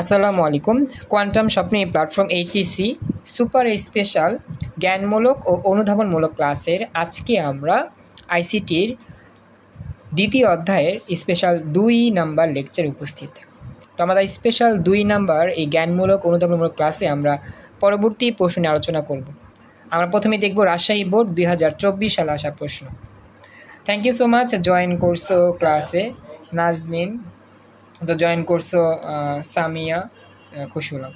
আসসালামু আলাইকুম। কোয়ান্টাম স্বপ্নে প্ল্যাটফর্ম এইচইসি সুপার স্পেশাল জ্ঞানমূলক ও অনুধাবনমূলক ক্লাসের আজকে আমরা আইসিটির দ্বিতীয় অধ্যায়ের স্পেশাল দুই নাম্বার লেকচার উপস্থিত। তো আমাদের স্পেশাল দুই নাম্বার এই জ্ঞানমূলক অনুধাবনমূলক ক্লাসে আমরা পরবর্তী প্রশ্ন আলোচনা করব। আমরা প্রথমে দেখব রাজশাহী বোর্ড দুই হাজার চব্বিশ সালে আসা প্রশ্ন। Thank you so much join করছ ক্লাসে নাজনিন তো জয়েন করছ সামিয়া খুশি হলাম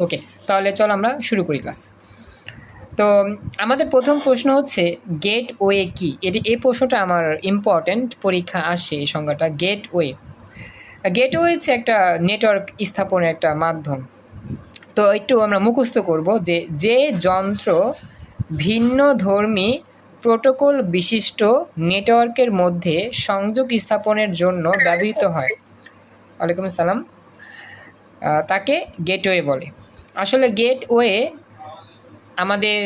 ওকে তাহলে চল আমরা শুরু করি ক্লাস তো আমাদের প্রথম প্রশ্ন হচ্ছে গেট ওয়ে কি? এটি, এই প্রশ্নটা আমার ইম্পর্ট্যান্ট পরীক্ষা আসে এই সংজ্ঞাটা গেট ওয়ে গেট ওয়ে হচ্ছে একটা নেটওয়ার্ক স্থাপনের একটা মাধ্যম। তো একটু আমরা মুখস্থ করব যে যে যন্ত্র ভিন্ন ধর্মী প্রোটোকল বিশিষ্ট নেটওয়ার্কের মধ্যে সংযোগ স্থাপনের জন্য ব্যবহৃত হয়। ওয়ালাইকুম আসসালাম। তাকে গেটওয়ে বলে। আসলে গেটওয়ে আমাদের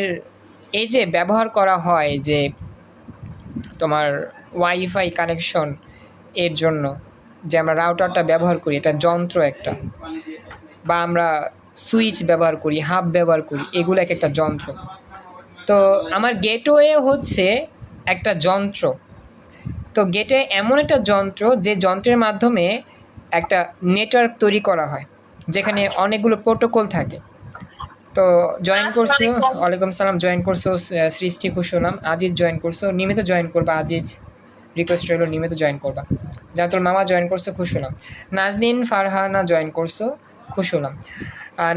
এই যে ব্যবহার করা হয় যে তোমার ওয়াইফাই কানেকশন এর জন্য, যে আমরা রাউটারটা ব্যবহার করি, এটা যন্ত্র একটা, বা আমরা সুইচ ব্যবহার করি, হাব ব্যবহার করি, এগুলো এক একটা যন্ত্র। তো আমার গেটওয়ে হচ্ছে একটা যন্ত্র। তো গেটে এমন একটা যন্ত্র যে যন্ত্রের মাধ্যমে একটা নেটওয়ার্ক তৈরি করা হয় যেখানে অনেকগুলো প্রোটোকল থাকে। তো জয়েন করছ আসসালামু ওয়ালাইকুম সালাম জয়েন করছ সৃষ্টি খুশি হলাম আজিজ জয়েন করছ নিয়মিত জয়েন করবা আজিজ। রিকোয়েস্ট রইল নিয়মিত জয়েন করবা। যা তোর মামা জয়েন করছ খুশি হলাম নাজদিন ফারহানা জয়েন করছ খুশি হলাম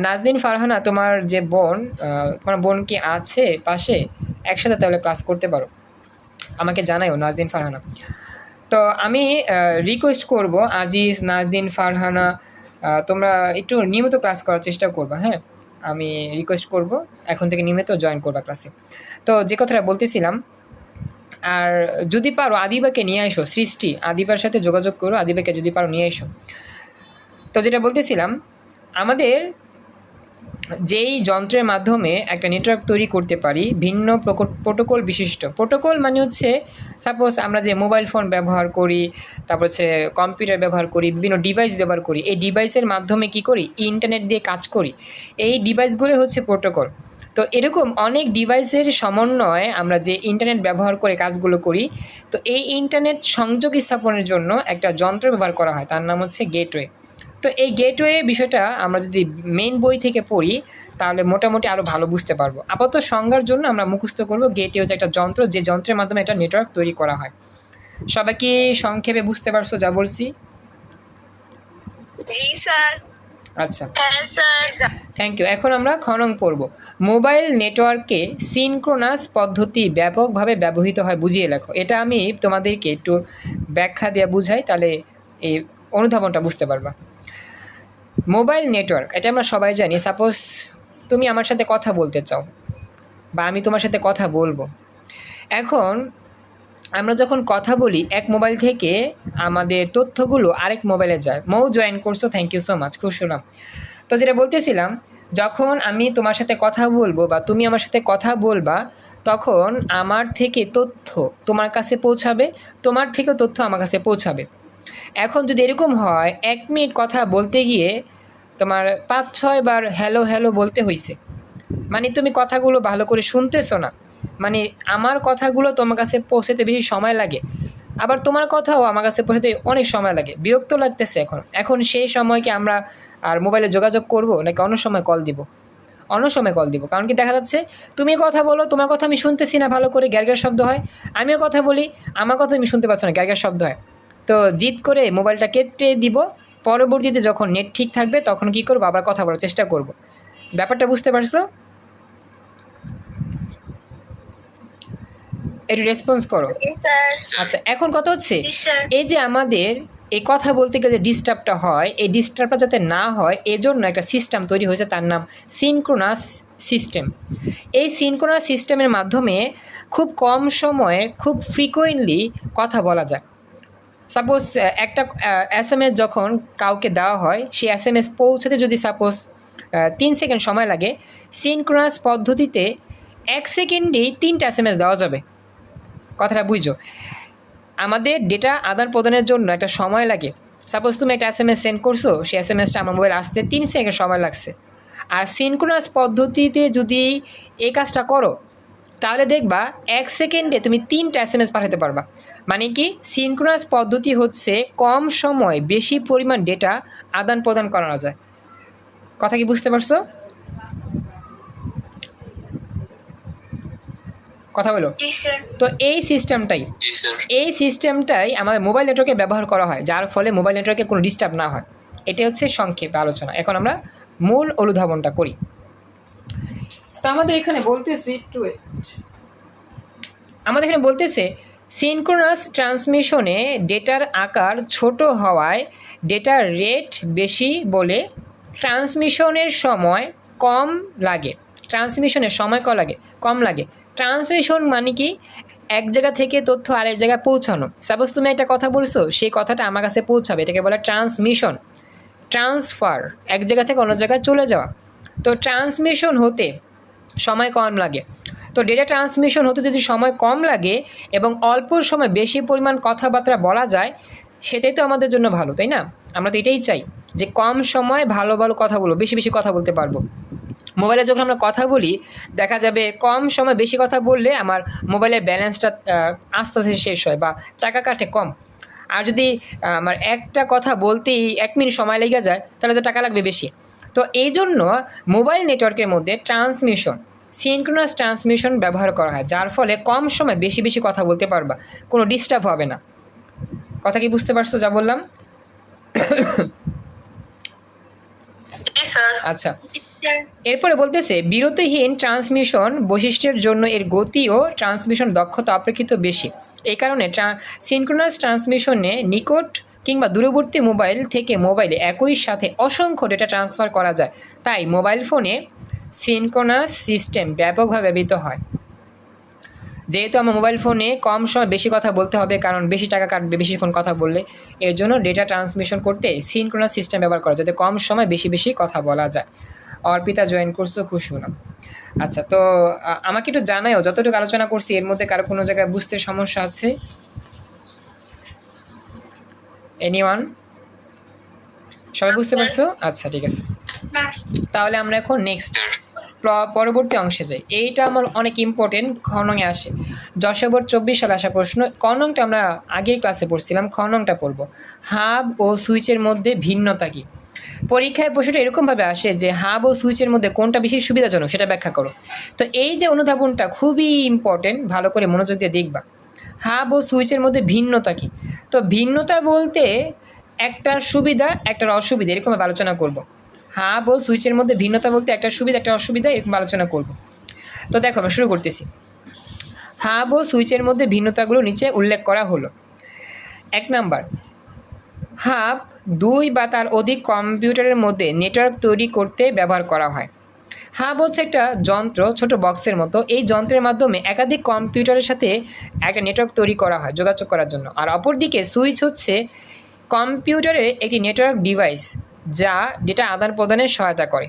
নাজদিন ফারহানা, তোমার যে বোন তোমার বোন কি আছে পাশে? একসাথে তাহলে ক্লাস করতে পারো। আমাকে জানাইও নাজদিন ফারহানা। তো আমি রিকোয়েস্ট করব আজিজ নাজদিন ফারহানা তোমরা একটু নিয়মিত ক্লাস করার চেষ্টা করবা হ্যাঁ? আমি রিকোয়েস্ট করব, এখন থেকে নিয়মিত জয়েন করবা ক্লাসে তো যে কথাটা বলতেছিলাম, আর যদি পারো আদিবাকে নিয়ে আসো সৃষ্টি, আদিবার সাথে যোগাযোগ করো, আদিবাকে যদি পারো নিয়ে এসো তো যেটা বলতেছিলাম, আমাদের যেই যন্ত্রের মাধ্যমে একটা নেটওয়ার্ক তৈরি করতে পারি, ভিন্ন প্রোটোকল বিশিষ্ট। প্রোটোকল মানে হচ্ছে সাপোজ আমরা যে মোবাইল ফোন ব্যবহার করি, তারপর হচ্ছে কম্পিউটার ব্যবহার করি, বিভিন্ন ডিভাইস ব্যবহার করি, এই ডিভাইসের মাধ্যমে কি করি? ইন্টারনেট দিয়ে কাজ করি। এই ডিভাইসগুলো হচ্ছে প্রোটোকল। তো এরকম অনেক ডিভাইসের সমন্বয়ে আমরা যে ইন্টারনেট ব্যবহার করে কাজগুলো করি, তো এই ইন্টারনেট সংযোগ স্থাপনের জন্য একটা যন্ত্র ব্যবহার করা হয়। তার নাম হচ্ছে গেটওয়ে তো এই গেটওয়ে বিষয়টা আমরা যদি মেন বই থেকে পড়ি তাহলে মোটামুটি আরও ভালো বুঝতে পারব। আপাতত সংজ্ঞার জন্য আমরা মুখস্থ করব গেটওয়ে হচ্ছে একটা যন্ত্র যে যন্ত্রের মাধ্যমে একটা নেটওয়ার্ক তৈরি করা হয়। সবাই কি সংক্ষেপে বুঝতে পারছ যা বলছি? স্যার। আচ্ছা। স্যার। থ্যাংক ইউ এখন আমরা খনন পড়ব মোবাইল নেটওয়ার্কে সিনক্রোনাস পদ্ধতি ব্যাপকভাবে ব্যবহৃত হয় বুঝিয়ে লেখো। এটা আমি তোমাদেরকে একটু ব্যাখ্যা দিয়ে বুঝাই তাহলে এই অনুধাবনটা বুঝতে পারবা। মোবাইল নেটওয়ার্ক, এটা আমরা সবাই জানি। সাপোজ তুমি আমার সাথে কথা বলতে চাও বা আমি তোমার সাথে কথা বলব। এখন আমরা যখন কথা বলি, এক মোবাইল থেকে আমাদের তথ্যগুলো আরেক মোবাইলে যায়। মৌ জয়েন করছ থ্যাংক ইউ সো মাচ খুব শুনলাম তো যেটা বলতেছিলাম, যখন আমি তোমার সাথে কথা বলব বা তুমি আমার সাথে কথা বলবা, তখন আমার থেকে তথ্য তোমার কাছে পৌঁছাবে, তোমার থেকেও তথ্য আমার কাছে পৌঁছাবে। এখন যদি এরকম হয়, এক মিনিট কথা বলতে গিয়ে তোমার পাঁচ, ছয় বার হ্যালো হ্যালো বলতে হয়েছে মানে তুমি কথাগুলো ভালো করে শুনতেছো না। মানে আমার কথাগুলো তোমার কাছে পৌঁছাতে বেশি সময় লাগে। আবার তোমার কথাও আমার কাছে পৌঁছাতে অনেক সময় লাগে। বিরক্ত লাগতেছে এখন। এখন সেই সময়কে আমরা আর মোবাইলে যোগাযোগ করব নাকি অন্য সময় কল দিব? অন্য সময় কল দিব। কারণ কি দেখা যাচ্ছে, তুমি কথা বলো, তোমার কথা আমি শুনতেছি না, ভালো করে গ্যারগ্যার শব্দ হয়। আমিও কথা বলি, আমার কথা তুমি শুনতে পাচ্ছ না, গ্যারগ্যার শব্দ হয়। তো জিদ করে মোবাইলটা কেটে দিব। পরবর্তীতে যখন নেট ঠিক থাকবে তখন কি করব? আবার কথা বলার চেষ্টা করব। ব্যাপারটা বুঝতে পারছ? একটু রেসপন্স করো। আচ্ছা এখন কথা হচ্ছে এই যে আমাদের এই কথা বলতে গেলে যে ডিস্টার্বটা হয় এই ডিস্টার্বটা যাতে না হয় এজন্য একটা সিস্টেম তৈরি হয়েছে তার নাম সিনক্রোনাস সিস্টেম এই সিনক্রোনাস সিস্টেমের মাধ্যমে খুব কম সময়ে খুব ফ্রিকোয়েন্টলি কথা বলা যায়। সাপোজ একটা এস এম এস যখন কাউকে দেওয়া হয়, সেই এস এম এস পৌঁছাতে যদি সাপোজ তিন সেকেন্ড সময় লাগে সিনক্রোনাস পদ্ধতিতে এক সেকেন্ডেই তিনটা এস এম এস দেওয়া যাবে। কথাটা বুঝো আমাদের ডেটা আদান প্রদানের জন্য একটা সময় লাগে। সাপোজ তুমি একটা এস এম এস সেন্ড করছ, সেই এস এম এসটা আমার মোবাইল আসতে তিন সেকেন্ড সময় লাগছে। আর সিনক্রোনাস পদ্ধতিতে যদি এই কাজটা করো, তাহলে দেখবা এক সেকেন্ডে তুমি তিনটা এস এম এস পাঠাতে পারবা। মানে কি? সিনক্রোনাস পদ্ধতি হচ্ছে কম সময় বেশি পরিমাণ ডেটা আদান প্রদান করানো যায়। কথা কি বুঝতে পারছ? কথা বলো। তো এই সিস্টেমটাই এই সিস্টেমটাই আমাদের মোবাইল নেটওয়ার্কে ব্যবহার করা হয় যার ফলে মোবাইল নেটওয়ার্কে কোনো ডিস্টার্ব না হয়। এটা হচ্ছে সংক্ষেপে আলোচনা। এখন আমরা মূল অনুধাবনটা করি। তো আমাদের এখানে বলতেছি wait। আমাদের এখানে বলতেছে সিনক্রোনাস ট্রান্সমিশনে ডেটার আকার ছোট হওয়ায় ডেটার রেট বেশি বলে ট্রান্সমিশনের সময় কম লাগে। ট্রান্সমিশনের সময় ক লাগে? কম লাগে। ট্রান্সমিশন মানে কি? এক জায়গা থেকে তথ্য আরেক জায়গায় পৌঁছানো। সাপোজ তুমি একটা কথা বলছো, সেই কথাটা আমার কাছে পৌঁছাবে। এটাকে বলে ট্রান্সমিশন। ট্রান্সফার, এক জায়গা থেকে অন্য জায়গায় চলে যাওয়া। তো ট্রান্সমিশন হতে সময় কম লাগে। তো ডেটা ট্রান্সমিশন হতে যদি সময় কম লাগে এবং অল্প সময় বেশি পরিমাণ কথাবার্তা বলা যায়, সেটাই তো আমাদের জন্য ভালো, তাই না? আমরা তো এটাই চাই যে কম সময় ভালো ভালো কথা বলব, বেশি বেশি কথা বলতে পারব। মোবাইলে যখন আমরা কথা বলি, দেখা যাবে কম সময় বেশি কথা বললে আমার মোবাইলের ব্যালেন্সটা আস্তে আস্তে শেষ হয় বা টাকা কাটে কম। আর যদি আমার একটা কথা বলতেই এক মিনিট সময় লেগে যায়, তাহলে তো টাকা লাগবে বেশি। তো এই জন্য মোবাইল নেটওয়ার্কের মধ্যে ট্রান্সমিশন সিনক্রোনাস ট্রান্সমিশন ব্যবহার করা হয় যার ফলে কম সময় বেশি বেশি কথা বলতে পারবা কোনো ডিস্টার্ব হবে না। কথা কি বুঝতে পারছ যা বললাম? স্যার। আচ্ছা এরপরে বলতেছে বিরতিহীন ট্রান্সমিশন বৈশিষ্ট্যের জন্য এর গতি ও ট্রান্সমিশন দক্ষতা অপেক্ষিত বেশি। এই কারণে সিনক্রোনাস ট্রান্সমিশনে নিকট কিংবা দূরবর্তী মোবাইল থেকে মোবাইলে একই সাথে অসংখ্য ডেটা ট্রান্সফার করা যায়। তাই মোবাইল ফোনে সিনক্রোনাস সিস্টেম ব্যাপকভাবে ব্যবহৃত হয়। যেহেতু আমার মোবাইল ফোনে কম সময় বেশি কথা বলতে হবে কারণ বেশি টাকা কাটবে বেশিক্ষণ কথা বললে এর জন্য ডেটা ট্রান্সমিশন করতে সিনক্রোনাস সিস্টেম ব্যবহার করা যাতে কম সময় বেশি বেশি কথা বলা যায়। অর্পিতা জয়েন করছ খুশি হলাম। আচ্ছা তো আমাকে একটু জানাও যতটুকু আলোচনা করছি এর মধ্যে কারও কোনো জায়গায় বুঝতে সমস্যা আছে? এনিওয়ান সবাই বুঝতে পারছ? আচ্ছা ঠিক আছে। তাহলে আমরা এখন নেক্সট পরবর্তী অংশে যাই। এইটা আমার অনেক ইম্পর্টেন্ট খনঙে আসে। যশোবর চব্বিশ সালে আসা প্রশ্ন খনংটা আমরা আগের ক্লাসে পড়ছিলাম খনংটা পড়ব। হাব ও সুইচের মধ্যে ভিন্নতা কী? পরীক্ষায় প্রশ্নটা এরকমভাবে আসে যে, হাব ও সুইচের মধ্যে কোনটা বেশি সুবিধাজনক, সেটা ব্যাখ্যা করো। তো এই যে অনুধাবনটা খুবই ইম্পর্টেন্ট ভালো করে মনোযোগ দিয়ে দেখবা। হাব ও সুইচের মধ্যে ভিন্নতা কী? তো ভিন্নতা বলতে একটার সুবিধা, একটার অসুবিধা, এরকমভাবে আলোচনা করব। হাব ও সুইচের মধ্যে ভিন্নতা বলতে একটা সুবিধা, একটা অসুবিধা, এরকম আলোচনা করব। তো দেখো, আমরা শুরু করতেছি। হাব ও সুইচের মধ্যে ভিন্নতাগুলো নিচে উল্লেখ করা হলো। এক নাম্বার, হাব দুই বা তার অধিক কম্পিউটারের মধ্যে নেটওয়ার্ক তৈরি করতে ব্যবহার করা হয়। হাব হচ্ছে একটা যন্ত্র, ছোট বক্সের মতো। এই যন্ত্রের মাধ্যমে একাধিক কম্পিউটারের সাথে একটা নেটওয়ার্ক তৈরি করা হয় যোগাযোগ করার জন্য। আর অপরদিকে সুইচ হচ্ছে কম্পিউটারের একটি নেটওয়ার্ক ডিভাইস। যা ডেটা আদান প্রদানে সহায়তা করে।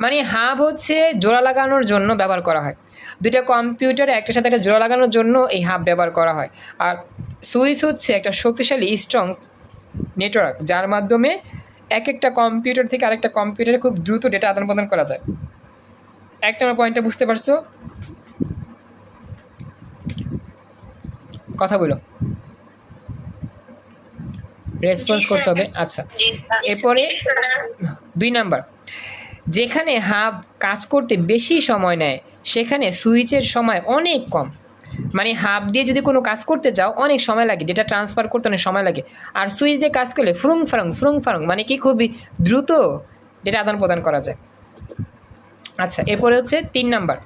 মানে হাব হচ্ছে জোড়া লাগানোর জন্য ব্যবহার করা হয়। দুইটা কম্পিউটার একটার সাথে একটা জোড়া লাগানোর জন্য এই হাব ব্যবহার করা হয়। আর সুইচ হচ্ছে একটা শক্তিশালী স্ট্রং নেটওয়ার্ক যার মাধ্যমে এক একটা কম্পিউটার থেকে আরেকটা কম্পিউটারে খুব দ্রুত ডেটা আদান প্রদান করা যায়। এক নম্বর পয়েন্টটা বুঝতে পারছ? কথা বলো। রেসপন্স করতে হবে। আচ্ছা। এরপরে দুই নাম্বার। যেখানে হাব কাজ করতে বেশি সময় নেয় সেখানে সুইচের সময় অনেক কম। মানে হাব দিয়ে যদি কোনো কাজ করতে যাও অনেক সময় লাগে। ডেটা ট্রান্সফার করতে অনেক সময় লাগে। আর সুইচ দিয়ে কাজ করলে ফ্রুং ফারং ফ্রুং ফারং মানে কি খুবই দ্রুত ডেটা আদান প্রদান করা যায়। আচ্ছা এরপরে হচ্ছে তিন নাম্বার।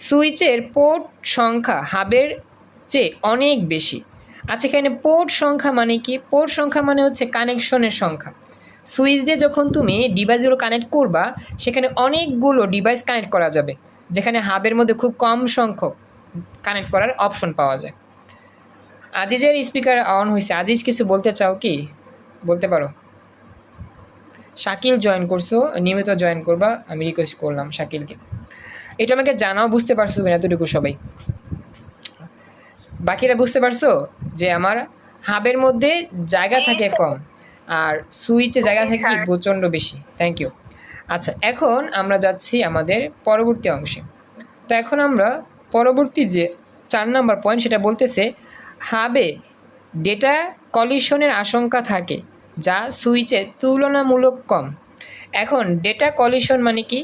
সুইচের পোর্ট সংখ্যা হাবের চেয়ে অনেক বেশি। আচ্ছা এখানে পোর্ট সংখ্যা মানে কি? পোর্ট সংখ্যা মানে হচ্ছে কানেকশনের সংখ্যা। সুইচ দিয়ে যখন তুমি ডিভাইসগুলো কানেক্ট করবা, সেখানে অনেকগুলো ডিভাইস কানেক্ট করা যাবে, যেখানে হাবের মধ্যে খুব কম সংখ্যক কানেক্ট করার অপশন পাওয়া যায়। আজিজের স্পিকার অন হয়েছে। আজিজ, কিছু বলতে চাও কি? বলতে পারো। শাকিল জয়েন করছ, নিয়মিত জয়েন করবা, আমি রিকোয়েস্ট করলাম শাকিলকে। এটা আমাকে জানাও, বুঝতে পারছ কিনা, এতটুকু সবাই। বাকিরা বুঝতে পারছ যে আমার হাবের মধ্যে জায়গা থাকে কম আর সুইচে জায়গা থাকে হ্যাঁ। প্রচণ্ড বেশি। থ্যাংক ইউ আচ্ছা এখন আমরা যাচ্ছি আমাদের পরবর্তী অংশে। তো এখন আমরা পরবর্তী যে চার নম্বর পয়েন্ট সেটা বলতেছে হাবে ডেটা কলিশনের আশঙ্কা থাকে যা সুইচে তুলনামূলক কম। এখন ডেটা কলিশন মানে কি?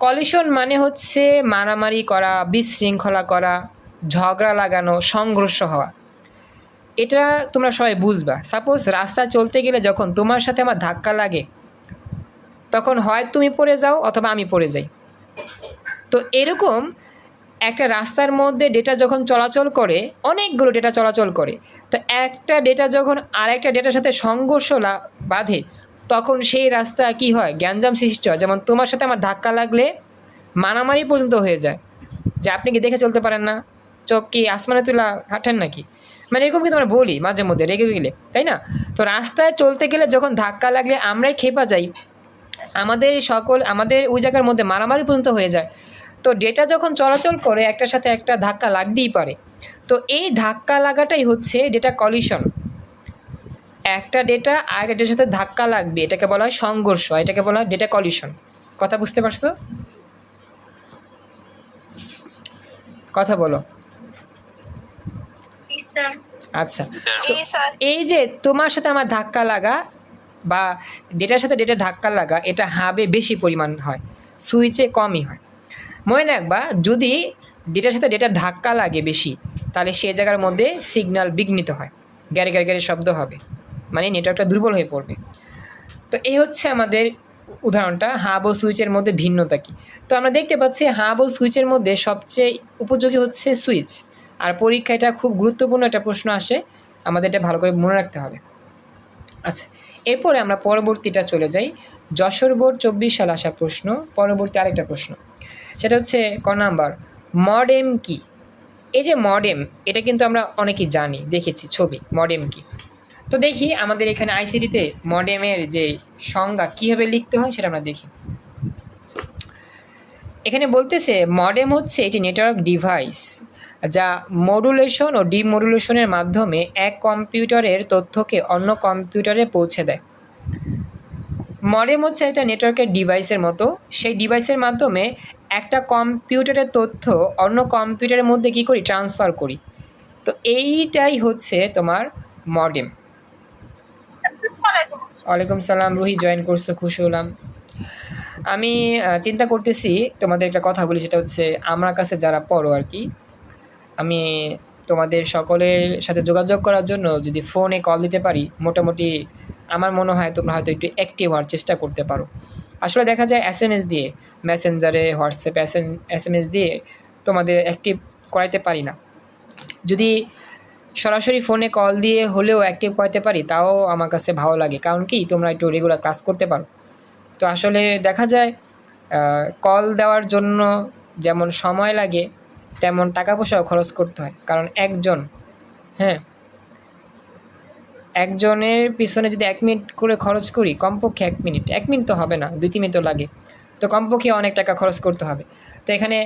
কলিশন মানে হচ্ছে মারামারি করা বিশৃঙ্খলা করা ঝগড়া লাগানো, সংঘর্ষ হওয়া। এটা তোমরা সবাই বুঝবা। সাপোজ রাস্তা চলতে গেলে যখন তোমার সাথে আমার ধাক্কা লাগে, তখন হয় তুমি পড়ে যাও অথবা আমি পড়ে যাই। তো এরকম একটা রাস্তার মধ্যে ডেটা যখন চলাচল করে, অনেকগুলো ডেটা চলাচল করে, তো একটা ডেটা যখন আরেকটা ডেটার সাথে সংঘর্ষ বাঁধে, তখন সেই রাস্তা কি হয়? গ্যাঞ্জাম সৃষ্টি হয়। যেমন তোমার সাথে আমার ধাক্কা লাগলে মারামারি পর্যন্ত হয়ে যায়। যে আপনি কি দেখে চলতে পারেন না? চোখ কি আসমানে তুলা হাঁটেন নাকি? মানে এরকম কিন্তু আমরা বলি মাঝে মধ্যে, রেগে গেলে, তাই না? তো রাস্তায় চলতে গেলে যখন ধাক্কা লাগলে আমরাই খেপা যাই। আমাদের সকল, আমাদের ওই জায়গার মধ্যে মারামারি পর্যন্ত হয়ে যায়। তো ডেটা যখন চলাচল করে, একটার সাথে একটা ধাক্কা লাগতেই পারে। তো এই ধাক্কা লাগাটাই হচ্ছে ডেটা কলিশন। একটা ডেটা আর ডেটার সাথে ধাক্কা লাগবে, এটাকে বলা হয় সংঘর্ষ, এটাকে বলা হয় ডেটা কলিশন। কথা বুঝতে পারছ? কথা বলো। আচ্ছা। এই যে তোমার সাথে আমার ধাক্কা লাগা বা ডেটার সাথে ডেটা ধাক্কা লাগা এটা হাবে বেশি পরিমাণ হয় সুইচে কমই হয়। মনে রাখবা যদি ডেটার সাথে ডেটা ধাক্কা লাগে বেশি তাহলে সেই জায়গার মধ্যে সিগন্যাল বিঘ্নিত হয় গ্যারে গ্যারে গ্যারে শব্দ হবে মানে নেটওয়ার্কটা দুর্বল হয়ে পড়বে। তো এই হচ্ছে আমাদের উদাহরণটা হাব ও সুইচের মধ্যে ভিন্নতা কী? তো আমরা দেখতে পাচ্ছি হাব ও সুইচের মধ্যে সবচেয়ে উপযোগী হচ্ছে সুইচ। আর পরীক্ষা এটা খুব গুরুত্বপূর্ণ একটা প্রশ্ন আসে আমাদের এটা ভালো করে মনে রাখতে হবে। আচ্ছা এরপরে আমরা পরবর্তীটা চলে যাই। যশোর বোর্ড চব্বিশ সাল আসা প্রশ্ন, পরবর্তী আরেকটা প্রশ্ন। সেটা হচ্ছে ক নাম্বার, মডেম কি? এই যে মডেম, এটা কিন্তু আমরা অনেকেই জানি, দেখেছি ছবি, মডেম কি? তো দেখি আমাদের এখানে আইসিডিতে মডেমের যে সংজ্ঞা কীভাবে লিখতে হয় সেটা আমরা দেখি। এখানে বলতেছে, মডেম হচ্ছে এটি নেটওয়ার্ক ডিভাইস। যা মডুলেশন ও ডিমডুলেশনের মাধ্যমে এক কম্পিউটারের তথ্যকে অন্য কম্পিউটারে পৌঁছে দেয়। মডেম হচ্ছে একটা নেটওয়ার্কের ডিভাইসের মতো। সেই ডিভাইসের মাধ্যমে একটা কম্পিউটারের তথ্য অন্য কম্পিউটারের মধ্যে কী করি? ট্রান্সফার করি। তো এইটাই হচ্ছে তোমার মডেম ওয়ালাইকুম সালাম, রুহি জয়েন করছ, খুশি হলাম। আমি চিন্তা করতেছি তোমাদের একটা কথা বলি, সেটা হচ্ছে, আমার কাছে যারা পড়ো আর কি আমি তোমাদের সকলের সাথে যোগাযোগ করার জন্য যদি ফোনে কল দিতে পারি, মোটামুটি আমার মনে হয় তোমরা হয়তো একটু অ্যাক্টিভ হওয়ার চেষ্টা করতে পারো। আসলে দেখা যায় এস এম এস দিয়ে মেসেঞ্জারে WhatsApp S M S M S দিয়ে তোমাদের অ্যাক্টিভ করাইতে পারি না। যদি সরাসরি ফোনে কল দিয়ে হলেও অ্যাক্টিভ করাতে পারি, তাও আমার কাছে ভালো লাগে। কারণ কি? তোমরা একটু রেগুলার ক্লাস করতে পারো। তো আসলে দেখা যায় কল দেওয়ার জন্য যেমন সময় লাগে তেমন টাকা পয়সাও খরচ করতে হয়। কারণ একজন হ্যাঁ একজনের পিছনে যদি এক মিনিট করে খরচ করি, কমপক্ষে এক মিনিট এক মিনিট তো হবে না দুই তিন মিনিট তো লাগে। তো কমপক্ষে অনেক টাকা খরচ করতে হবে। তো এখানে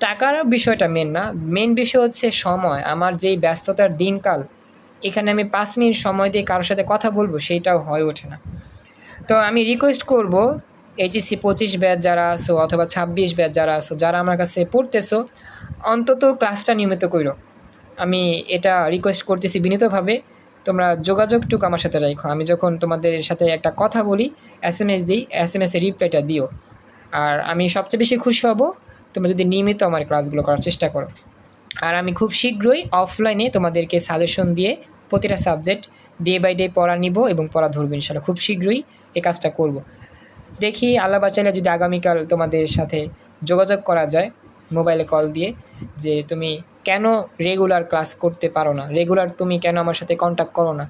টাকার বিষয়টা মেন না। মেন বিষয় হচ্ছে সময়। আমার যেই ব্যস্ততার দিনকাল, এখানে আমি পাঁচ মিনিট সময় দিয়ে কারোর সাথে কথা বলব, সেইটাও হয়ে ওঠে না। তো আমি রিকোয়েস্ট করব এইচএসসি পঁচিশ ব্যাচ যারা আসো অথবা ছাব্বিশ ব্যাচ যারা আসো যারা আমার কাছে পড়তেছো অন্তত ক্লাসটা নিয়মিত করো আমি এটা রিকোয়েস্ট করতেছি বিনীতভাবে, তোমরা যোগাযোগটুকু আমার সাথে রাখো আমি যখন তোমাদের সাথে একটা কথা বলি এস এম এস দিই এস এম এসের রিপ্লাইটা দিও। আর আমি সবচেয়ে বেশি খুশি হব, তোমরা যদি নিয়মিত আমার ক্লাসগুলো করার চেষ্টা করো। আর আমি খুব শীঘ্রই অফলাইনে তোমাদেরকে সাজেশন দিয়ে প্রতিটা সাবজেক্ট ডে বাই ডে পড়া নিব এবং পড়া ধরবো ইনশাল্লাহ খুব শীঘ্রই এই কাজটা করব। দেখি, আল্লাহ বাঁচাইলে যদি আগামীকাল তোমাদের সাথে যোগাযোগ করা যায় মোবাইলে কল দিয়ে যে তুমি কেন রেগুলার ক্লাস করতে পারো না? রেগুলার তুমি কেন আমার সাথে কন্ট্যাক্ট করো না?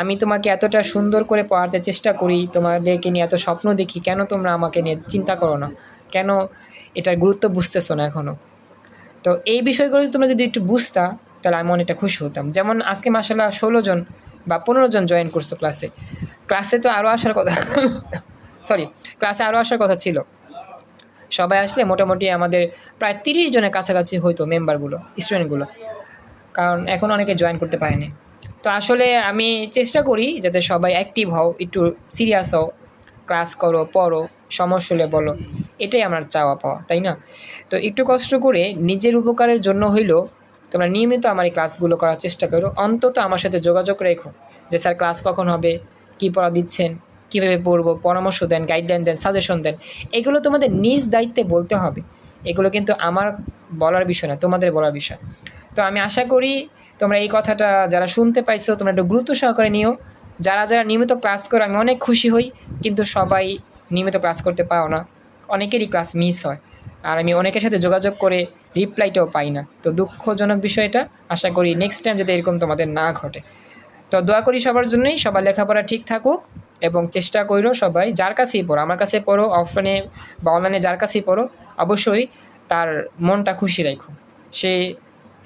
আমি তোমাকে এতটা সুন্দর করে পড়াতে চেষ্টা করি, তোমাদেরকে নিয়ে এত স্বপ্ন দেখি, কেন তোমরা আমাকে নিয়ে চিন্তা করো না? কেন এটার গুরুত্ব বুঝতেছো না এখনও তো এই বিষয়গুলো তোমরা যদি একটু বুঝতা, তাহলে আমি অনেকটা খুশি হতাম। যেমন আজকে মাসাল্লাহ ষোলো জন বা পনেরো জন জয়েন করছ ক্লাসে ক্লাসে তো আরও আসার কথা সরি ক্লাসে আরও আসার কথা ছিল। সবাই আসলে মোটামুটি আমাদের প্রায় তিরিশ জনের কাছাকাছি হইতো মেম্বারগুলো, স্টুডেন্টগুলো। কারণ এখন অনেকে জয়েন করতে পারেনি। তো আসলে আমি চেষ্টা করি যাতে সবাই অ্যাক্টিভ হও, একটু সিরিয়াস হও ক্লাস করো, পড়ো সমস্যা হলে বলো। এটাই আমার চাওয়া পাওয়া, তাই না? তো একটু কষ্ট করে নিজের উপকারের জন্য হইলেও তোমরা নিয়মিত আমার এই ক্লাসগুলো করার চেষ্টা করো। অন্তত আমার সাথে যোগাযোগ রেখো যে, স্যার ক্লাস কখন হবে? কী পড়া দিচ্ছেন? কীভাবে পড়ব পরামর্শ দেন গাইডলাইন দেন সাজেশন দেন, এগুলো তোমাদের নিজ দায়িত্বে বলতে হবে। এগুলো কিন্তু আমার বলার বিষয় না, তোমাদের বলার বিষয়। তো আমি আশা করি তোমরা এই কথাটা যারা শুনতে পাইছো, তোমরা একটু গুরুত্ব সহকারে নিও। যারা যারা নিয়মিত ক্লাস করো, আমি অনেক খুশি হই, কিন্তু সবাই নিয়মিত ক্লাস করতে পারো না। অনেকেরই ক্লাস মিস হয়, আর আমি অনেকের সাথে যোগাযোগ করে রিপ্লাইটাও পাই না। তো দুঃখজনক বিষয়টা আশা করি নেক্সট টাইম যাতে এরকম তোমাদের না ঘটে। তো দোয়া করি সবার জন্যই, সবার লেখাপড়া ঠিক থাকুক। এবং চেষ্টা করো সবাই, যার কাছেই পড়ো, আমার কাছে পড়ো অফলাইনে বা অনলাইনে যার কাছেই পড়ো, অবশ্যই তার মনটা খুশি রাখো সে,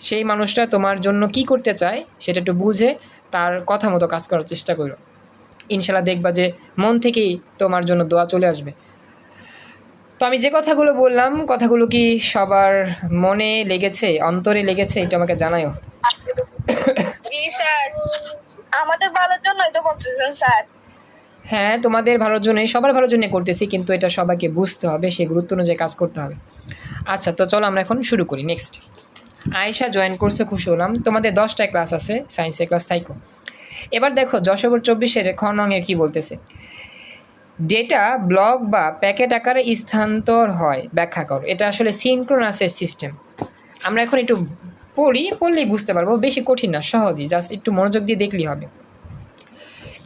সেই মানুষটা তোমার জন্য কি করতে চায়, সেটা একটু বুঝে তার কথা মতো কাজ করার চেষ্টা করো ইনশাল্লাহ দেখবা যে মন থেকেই তোমার জন্য দোয়া চলে আসবে। তো আমি যে কথাগুলো বললাম, কথাগুলো কি সবার মনে লেগেছে, অন্তরে লেগেছে, এটা আমাকে জানায়ও। জি, স্যার। আমাদের ভালোর জন্যই তো বলতেছেন, স্যার। হ্যাঁ তোমাদের ভালোর জন্যই, সবার ভালোর জন্য করতেছি, কিন্তু এটা সবাইকে বুঝতে হবে, সেই গুরুত্ব অনুযায়ী কাজ করতে হবে। আচ্ছা তো চলো আমরা এখন শুরু করি নেক্সট আয়েশা জয়েন করছে, খুশি হলাম। তোমাদের দশটা ক্লাস আছে সায়েন্সের ক্লাস থাইকো এবার দেখো যশোবর চব্বিশের খ নঙে কী বলতেছে? ডেটা ব্লক বা প্যাকেট আকারে স্থানান্তর হয়, ব্যাখ্যা করো। এটা আসলে সিনক্রোনাসের সিস্টেম আমরা এখন একটু পড়ি, পড়লেই বুঝতে পারব। বেশি কঠিন না, সহজই। জাস্ট একটু মনোযোগ দিয়ে দেখলেই হবে।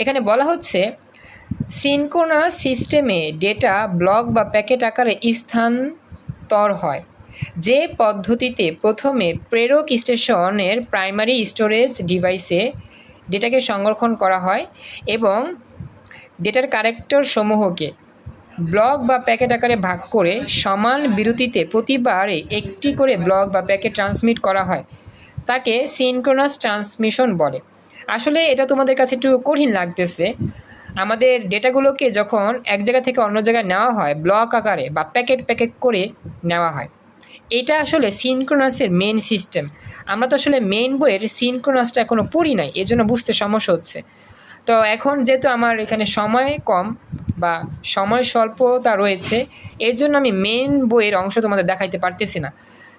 এখানে বলা হচ্ছে সিনক্রোনাস সিস্টেমে ডেটা ব্লক বা প্যাকেট আকারে স্থানান্তর হয়, যে পদ্ধতিতে প্রথমে প্রেরক স্টেশনের প্রাইমারি স্টোরেজ ডিভাইসে ডেটাকে সংরক্ষণ করা হয় এবং ডেটার ক্যারেক্টার সমূহকে ব্লক বা প্যাকেট আকারে ভাগ করে সমান বিরতিতে প্রতিবারে একটি করে ব্লক বা প্যাকেট ট্রান্সমিট করা হয়। তাকে সিনক্রোনাস ট্রান্সমিশন বলে। আসলে এটা তোমাদের কাছে একটু কঠিন লাগতেছে। আমাদের ডেটাগুলোকে যখন এক জায়গা থেকে অন্য জায়গায় নেওয়া হয় ব্লক আকারে বা প্যাকেট প্যাকেট করে নেওয়া হয়। এটা আসলে সিনক্রোনাসের মেন সিস্টেম আমরা তো আসলে মেন বইয়ের সিনক্রোনাসটা এখনও পড়ি নাই, এর জন্য বুঝতে সমস্যা হচ্ছে। তো এখন যেহেতু আমার এখানে সময় কম বা সময় স্বল্পতা রয়েছে, এর জন্য আমি মেন বইয়ের অংশ তোমাদের দেখাইতে পারতেছি না।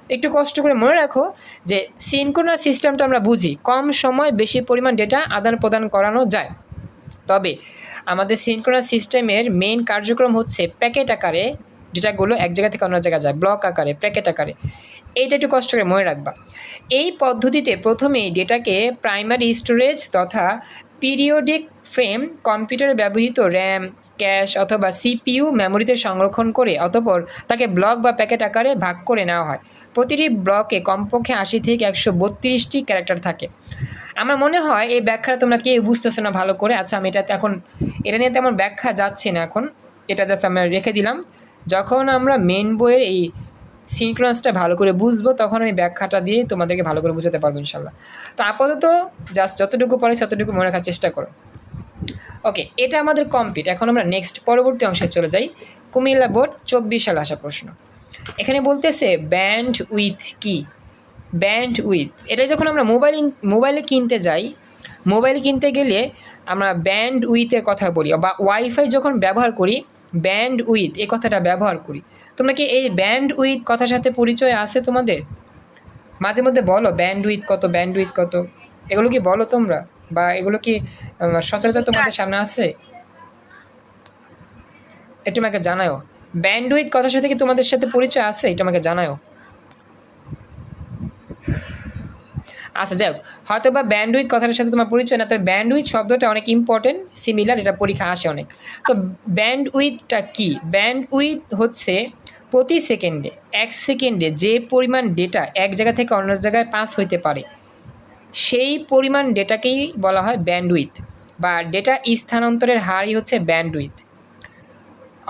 একটু কষ্ট করে মনে রাখো যে সিনক্রোনাস সিস্টেমটা আমরা বুঝি, কম সময় বেশি পরিমাণ ডেটা আদান প্রদান করানো যায়। তবে আমাদের সিনক্রোনাস সিস্টেমের মেইন কার্যক্রম হচ্ছে প্যাকেট আকারে ডেটাগুলো এক জায়গা থেকে অন্য জায়গায় যায় ব্লক আকারে, প্যাকেট আকারে। এইটা একটু কষ্ট করে মনে রাখবা। এই পদ্ধতিতে প্রথমেই ডেটাকে প্রাইমারি স্টোরেজ তথা পিরিয়ডিক ফ্রেম কম্পিউটারে ব্যবহৃত র্যাম ক্যাশ অথবা সিপিইউ মেমোরিতে সংরক্ষণ করে অতপর তাকে ব্লক বা প্যাকেট আকারে ভাগ করে নেওয়া হয়। প্রতিটি ব্লকে কমপক্ষে আশি থেকে একশো বত্রিশটি ক্যারেক্টার থাকে। আমার মনে হয় এই ব্যাখ্যাটা তোমরা কেউ বুঝতেছো না ভালো করে। আচ্ছা আমি এটাতে এখন এটা নিয়ে তেমন ব্যাখ্যা যাচ্ছে না এখন। এটা জাস্ট আমরা রেখে দিলাম। যখন আমরা মেন বইয়ের এই সিনক্রোনাসটা ভালো করে বুঝব, তখন আমি ব্যাখ্যাটা দিয়ে তোমাদেরকে ভালো করে বুঝাতে পারব ইনশাল্লাহ তো আপাতত জাস্ট যতটুকু পড়ে ততটুকু মনে রাখার চেষ্টা করো। ওকে এটা আমাদের কমপ্লিট এখন আমরা নেক্সট পরবর্তী অংশে চলে যাই। কুমিল্লা বোর্ড চব্বিশ সালে আসা প্রশ্ন। এখানে বলতেছে ব্যান্ড উইথ কি? ব্যান্ড উইথ এটা যখন আমরা মোবাইল মোবাইলে কিনতে যাই মোবাইল কিনতে গেলে আমরা ব্যান্ড উইথের কথা বলি, বা ওয়াইফাই যখন ব্যবহার করি ব্যান্ড উইথ এই কথাটা ব্যবহার করি। তোমরা কি এই ব্যান্ড উইথ কথার সাথে পরিচয় আছে তোমাদের? মাঝে মধ্যে বলো ব্যান্ড উইথ কত ব্যান্ড উইথ কত? এগুলো কি বলো তোমরা? বা এগুলো কি সচরাচর তোমাদের সামনে আছে? একটু আমাকে জানাও ব্যান্ড উইথ কথার সাথে কি তোমাদের সাথে পরিচয় আছে? এটা আমাকে জানাও আচ্ছা যাই হয়তো বা ব্যান্ডউইথ কথাটার সাথে তোমার পরিচয় না, তবে ব্যান্ডউইথ শব্দটা অনেক ইম্পর্টেন্ট সিমিলার এটা পরীক্ষা আসে অনেক। তো ব্যান্ডউইথটা কি? ব্যান্ডউইথ হচ্ছে প্রতি সেকেন্ডে এক সেকেন্ডে যে পরিমাণ ডেটা এক জায়গা থেকে অন্য জায়গায় পাস হইতে পারে, সেই পরিমাণ ডেটাকেই বলা হয় ব্যান্ডউইথ বা ডেটা স্থানান্তরের হারই হচ্ছে ব্যান্ডউইথ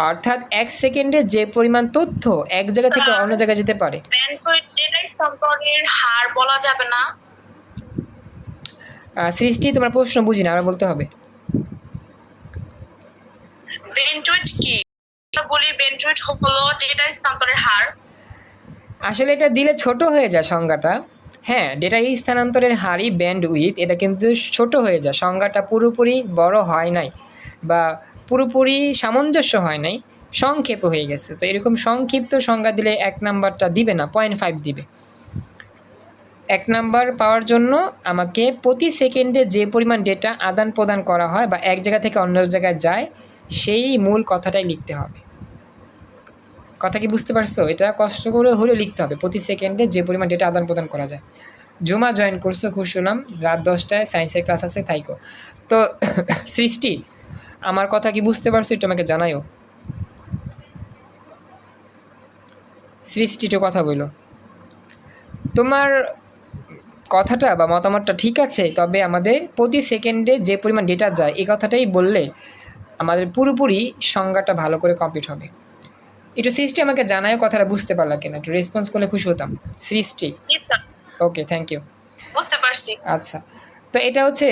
অর্থাৎ এক সেকেন্ডে যে পরিমাণ তথ্য এক জায়গা থেকে অন্য জায়গায় যেতে পারে। ব্যান্ডউইথ ডেটা সম্পর্কের হার বলা যাবে না। সৃষ্টি তোমার প্রশ্ন বুঝি না আরও বলতে হবে। ব্যান্ডউইথ কি? বলি ব্যান্ডউইথ হলো ডেটা স্থানান্তরের হার। আসলে এটা দিলে ছোট হয়ে যায় সংজ্ঞাটা। হ্যাঁ ডেটা স্থানান্তরের হারই ব্যান্ড উইথ এটা কিন্তু ছোট হয়ে যায়। সংজ্ঞাটা পুরোপুরি বড় হয় নাই বা পুরোপুরি সামঞ্জস্য হয় নাই সংক্ষেপ হয়ে গেছে। তো এরকম সংক্ষিপ্ত সংজ্ঞা দিলে এক নাম্বারটা দিবে না পয়েন্ট ফাইভ দিবে। এক নাম্বার পাওয়ার জন্য আমাকে প্রতি সেকেন্ডে যে পরিমাণ ডেটা আদান প্রদান করা হয় বা এক জায়গা থেকে অন্য জায়গায় যায়, সেই মূল কথাটাই লিখতে হবে। কথা কি বুঝতে পারছ? এটা কষ্ট করে হলেও লিখতে হবে। প্রতি সেকেন্ডে যে পরিমাণ ডেটা আদান প্রদান করা যায়। জুমা জয়েন করছ খুশি হলাম রাত দশটায় সায়েন্সের ক্লাস আছে থাইকো তো সৃষ্টি, আমার কথা কি বুঝতে পারছ? একটু আমাকে জানাইও সৃষ্টি একটু কথা বলো তোমার কথাটা বা মতামতটা ঠিক আছে তবে আমাদের প্রতি সেকেন্ডে যে পরিমাণ ডেটা যায় এই কথাটাই বললে আমাদের পুরোপুরি সংজ্ঞাটা ভালো করে কমপ্লিট হবে। একটু সৃষ্টি আমাকে জানায় কথাটা বুঝতে পারলা কিনা একটু রেসপন্স করলে খুশি হতাম। সৃষ্টি? ওকে থ্যাংক ইউ বুঝতে পারছি। আচ্ছা তো এটা হচ্ছে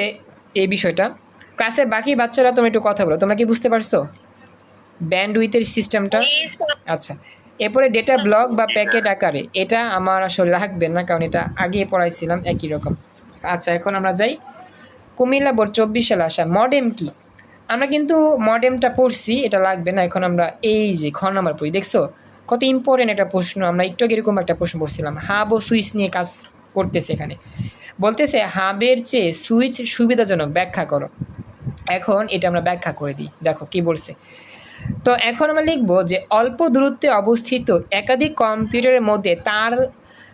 এই বিষয়টা। ক্লাসের বাকি বাচ্চারা তুমি একটু কথা বলো তোমরা কি বুঝতে পারছ? ব্যান্ড উইথের সিস্টেমটা আচ্ছা এরপরে ডেটা ব্লক বা প্যাকেট আকারে, এটা আমার আসলে লাগবে না, কারণ এটা আগে পড়াইছিলাম, একই রকম। আচ্ছা এখন আমরা যাই। কুমিল্লা বোর্ড চব্বিশ সালে আসা মডেম কি? আমরা কিন্তু মডেমটা পড়ছি, এটা লাগবে না, এখন আমরা এই যে খ নাম্বার পড়ি, দেখছ? কত ইম্পর্টেন্ট একটা প্রশ্ন, আমরা একটু এরকম একটা প্রশ্ন পড়ছিলাম হাব ও সুইচ নিয়ে কাজ করতেছে এখানে। বলতেছে হাবের চেয়ে সুইচ সুবিধাজনক, ব্যাখ্যা করো। এখন এটা আমরা ব্যাখ্যা করে দিই, দেখো কি বলছে। তো এখন আমরা লিখব যে অল্প দূরত্বে অবস্থিত একাধিক কম্পিউটারের মধ্যে তার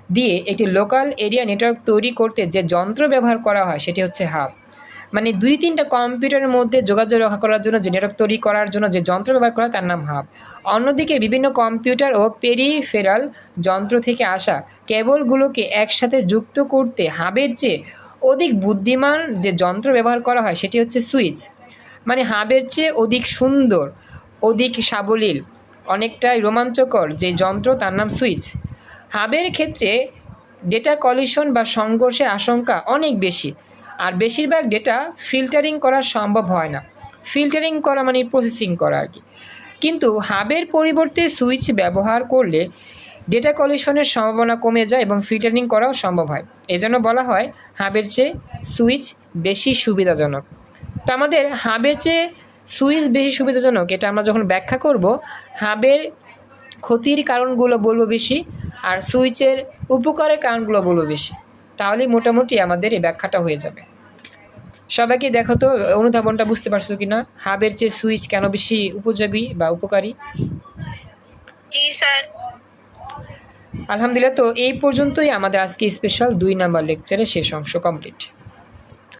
দিয়ে একটি লোকাল এরিয়া নেটওয়ার্ক তৈরি করতে যে যন্ত্র ব্যবহার করা হয় সেটি হচ্ছে হাব। মানে দুই তিনটা কম্পিউটারের মধ্যে যোগাযোগ রক্ষা করার জন্য যে নেটওয়ার্ক তৈরি করার জন্য যে যন্ত্র ব্যবহার করা তার নাম হাব। অন্যদিকে বিভিন্ন কম্পিউটার ও পেরিফেরাল যন্ত্র থেকে আসা কেবলগুলোকে একসাথে যুক্ত করতে হাবের চেয়ে অধিক বুদ্ধিমান যে যন্ত্র ব্যবহার করা হয় সেটি হচ্ছে সুইচ। মানে হাবের চেয়ে অধিক সুন্দর অধিক সাবলীল, অনেকটাই রোমাঞ্চকর যে যন্ত্র তার নাম সুইচ। হাবের ক্ষেত্রে ডেটা কলিশন বা সংঘর্ষের আশঙ্কা অনেক বেশি, আর বেশিরভাগ ডেটা ফিল্টারিং করা সম্ভব হয় না। ফিল্টারিং করা মানে প্রসেসিং করা আর কি। কিন্তু হাবের পরিবর্তে সুইচ ব্যবহার করলে ডেটা কলিশনের সম্ভাবনা কমে যায় এবং ফিল্টারিং করাও সম্ভব হয়। এজন্য বলা হয় হাবের চেয়ে সুইচ বেশি সুবিধাজনক। তো আমাদের হাবের চেয়ে সুইচ বেশি সুবিধাজনক এটা আমরা যখন ব্যাখ্যা করব হাবের ক্ষতির কারণগুলো বলব বেশি আর সুইচের উপকারের কারণগুলো বলব বেশি। তাহলেই মোটামুটি আমাদের এই ব্যাখ্যাটা হয়ে যাবে। সবাইকে দেখো তো অনুধাবনটা বুঝতে পারছ কি না হাবের চেয়ে সুইচ কেন বেশি উপযোগী বা উপকারী? জি স্যার। আলহামদুলিল্লাহ তো এই পর্যন্তই আমাদের আজকে স্পেশাল দুই নাম্বার লেকচারের শেষ অংশ কমপ্লিট